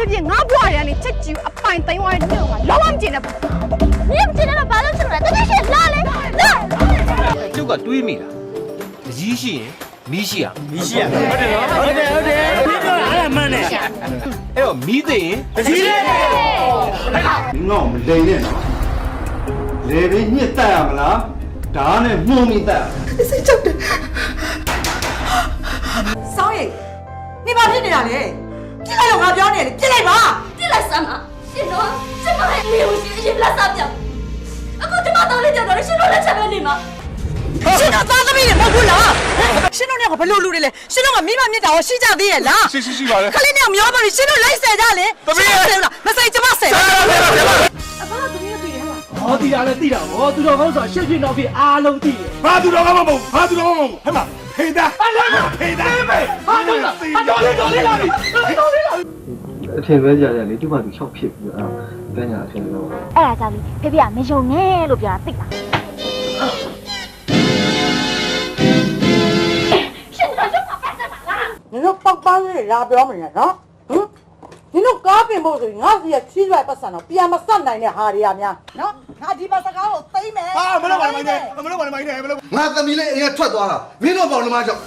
ဖြစ်ဖြစ်ငါ့ဘွားတွေကနေချက်ကြီးအပိုင်သိမ်းသွားတဲ့နေ့ကလုံးဝမကျင်တဲ့ဘူးမင်းမကျင်တော့ဘာလို့ချင်လဲတကယ်ရှင်လာလေလာကျုပ်ကတွေးမိတာတကြီးရှိရင်မီးရှိရမီးရှိရဟုတ်တယ်နော်ဟုတ်တယ်ဟုတ်တယ်မီးပြောတာအဲ့ဒါမှန်တယ်အဲ့တော့မီးသိရင်တကြီးလေငေါ့မလိန်နဲ့နော်လေပြီးညစ်တက်ရမလားဓာတ်နဲ့မှုန်မိတက်စိတ်ချုပ်တယ်စောင်းရည်နေပါဖြစ်နေတာလေပြစ်လိုက်တော့ငါပြောနေတယ်ပြစ် ရှင်တို့လက်ချက်ပဲနေမှာရှင်တို့သားသမီးတွေမဟုတ်ဘူးလားရှင်တို့နဲ့ကဘလို့လူတွေလဲရှင်တို့ကမိမမြစ်တာရောရှိကြသေးရဲ့လားရှိရှိရှိပါလေခလေးနဲ့မျောပါလိရှင်တို့လိုက်ဆယ်ကြလေသမီးဆယ်လားမဆိုင်ကျမဆယ်ပါပါပါအဘသမီးတို့တွေဟာဟောတီတာလည်းတီတာဟောသူတော်ကောင်းဆိုရှေ့ပြနောက်ပြအားလုံးတီတယ်ဘာသူတော်ကောင်းမဟုတ်ဘာသူတော်ကောင်းမဟုတ်ဟဲ့မဖေးတာဟဲ့မဖေးတာဖေးဖေးဟာတော်လေးတော်လေးလာပြီတော်လေးလာပြီ အထင်ပဲကြကြလေဒီမှာသူ၆ဖြစ်ပြီးတော့အဲပညာအထင်လို့အဲ့ဒါကြောင့်ဖေဖေကမယုံနဲ့လို့ပြောတာသိလားရှင်တော်ရုပ်ပါပတ်စမ်းပါလားနင်တို့ပောက်ပန်းလေးလာပြောမနေနဲ့နော်ဟမ်နင်တို့ကားပြင်ဖို့ဆိုရင်ငါစီရချီးရွက်ပတ်စံတော့ပြန်မဆက်နိုင်တဲ့ဟာတွေကများနော်ငါဒီမှာစကားကိုသိမ့်မယ်ဟာမလို့ပါနဲ့မလို့ပါနဲ့မလို့ငါသမီးလေးအိမ်ကထွက်သွားတာမင်းတို့ပေါင်နှမကြောင့်